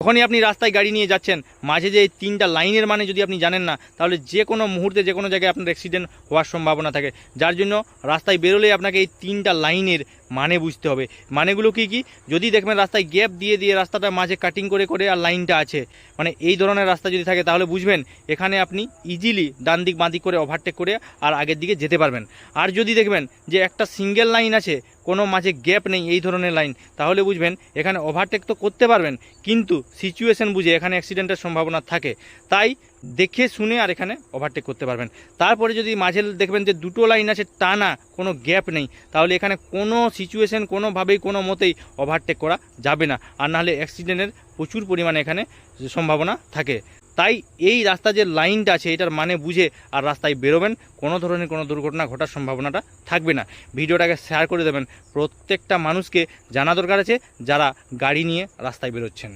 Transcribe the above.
যখনই আপনি রাস্তায় গাড়ি নিয়ে যাচ্ছেন। মাঝে যে এই তিনটা লাইনের মানে যদি আপনি জানেন না, তাহলে যে কোনো মুহূর্তে, যে কোনো জায়গায় আপনার অ্যাক্সিডেন্ট হওয়ার সম্ভাবনা থাকে। যার জন্য রাস্তায় বেরোলেই আপনাকে এই তিনটা লাইনের মানে বুঝতে হবে। মানেগুলো কি কি? যদি দেখবেন রাস্তায় গ্যাপ দিয়ে দিয়ে রাস্তাটা মাঝে কাটিং করে করে আর লাইনটা আছে মানে এই ধরনের রাস্তা যদি থাকে, তাহলে বুঝবেন এখানে আপনি ইজিলি ডান দিক বাঁ দিক করে ওভারটেক করে আর আগের দিকে যেতে পারবেন। আর যদি দেখবেন যে একটা সিঙ্গেল লাইন আছে কোনো মাঝে গ্যাপ নেই এই ধরনের লাইন। তাহলে বুঝবেন, এখানে ওভারটেক তো করতে পারবেন, কিন্তু সিচুয়েশন বুঝে এখানে অ্যাক্সিডেন্টের সম্ভাবনা থাকে। তাই দেখে শুনে আর এখানে ওভারটেক করতে পারবেন। তারপরে যদি মাঝে দেখবেন যে দুটো লাইন আছে, টানা, কোনো গ্যাপ নেই, তাহলে এখানে কোনো সিচুয়েশন কোনোভাবেই, কোনো মতেই ওভারটেক করা যাবে না। আর নাহলে অ্যাক্সিডেন্টের প্রচুর পরিমাণে এখানে সম্ভাবনা থাকে। তাই এই রাস্তা যে লাইনটা আছে, এটার মানে বুঝে আর রাস্তায় বেরোবেন। কোনো ধরনের কোনো দুর্ঘটনা ঘটার সম্ভাবনাটা থাকবে না। ভিডিওটাকে শেয়ার করে দেবেন। প্রত্যেকটা মানুষকে জানা দরকার আছে যারা গাড়ি নিয়ে রাস্তায় বেরোচ্ছেন।